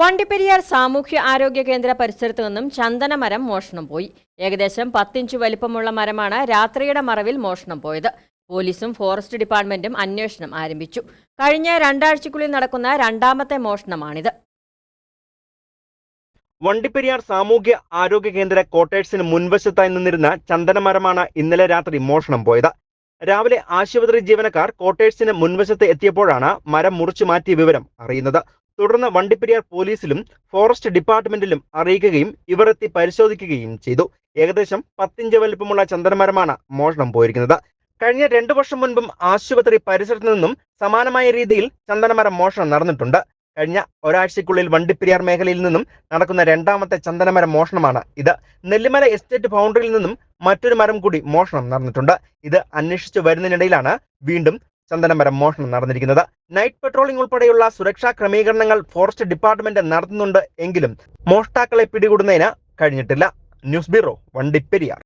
വണ്ടിപ്പെരിയാർ സാമൂഹ്യ ആരോഗ്യ കേന്ദ്ര പരിസരത്ത് നിന്നും ചന്ദനമരം മോഷണം പോയി. ഏകദേശം പത്തിഞ്ച് വലിപ്പമുള്ള മരമാണ് രാത്രിയുടെ മറവിൽ മോഷണം പോയത്. പോലീസും ഫോറസ്റ്റ് ഡിപ്പാർട്ട്മെന്റും അന്വേഷണം ആരംഭിച്ചു. കഴിഞ്ഞ രണ്ടാഴ്ചക്കുള്ളിൽ നടക്കുന്ന രണ്ടാമത്തെ മോഷണമാണിത്. വണ്ടിപ്പെരിയാർ സാമൂഹ്യ ആരോഗ്യ കേന്ദ്ര ക്വാർട്ടേഴ്സിന് മുൻവശത്തായി നിന്നിരുന്ന ചന്ദനമരമാണ് ഇന്നലെ രാത്രി മോഷണം പോയത്. രാവിലെ ആശുപത്രി ജീവനക്കാർ ക്വാർട്ടേഴ്സിന് മുൻവശത്ത് എത്തിയപ്പോഴാണ് മരം മുറിച്ചു മാറ്റിയ വിവരം അറിയുന്നത്. തുടർന്ന് വണ്ടിപ്പെരിയാർ പോലീസിലും ഫോറസ്റ്റ് ഡിപ്പാർട്ട്മെന്റിലും അറിയിക്കുകയും ഇവർ എത്തി പരിശോധിക്കുകയും ചെയ്തു. ഏകദേശം പത്തിഞ്ച് വലിപ്പമുള്ള ചന്ദനമരമാണ് മോഷണം പോയിരിക്കുന്നത്. കഴിഞ്ഞ രണ്ടു വർഷം മുൻപും ആശുപത്രി പരിസരത്ത് നിന്നും സമാനമായ രീതിയിൽ ചന്ദനമരം മോഷണം നടന്നിട്ടുണ്ട്. കഴിഞ്ഞ ഒരാഴ്ചയ്ക്കുള്ളിൽ വണ്ടിപ്പെരിയാർ മേഖലയിൽ നിന്നും നടക്കുന്ന രണ്ടാമത്തെ ചന്ദനമരം മോഷണമാണ് ഇത്. നെല്ലിമല എസ്റ്റേറ്റ് ബൗണ്ടറിയിൽ നിന്നും മറ്റൊരു മരം കൂടി മോഷണം നടന്നിട്ടുണ്ട്. ഇത് അന്വേഷിച്ചു വരുന്നതിനിടയിലാണ് വീണ്ടും ചന്ദനമരം മോഷണം നടന്നിരിക്കുന്നത്. നൈറ്റ് പെട്രോളിംഗ് ഉൾപ്പെടെയുള്ള സുരക്ഷാ ക്രമീകരണങ്ങൾ ഫോറസ്റ്റ് ഡിപ്പാർട്ട്മെന്റ് നടത്തുന്നുണ്ട് എങ്കിലും മോഷ്ടാക്കളെ പിടികൂടുന്നതിന് കഴിഞ്ഞിട്ടില്ല. News bureau Vandiperiyar.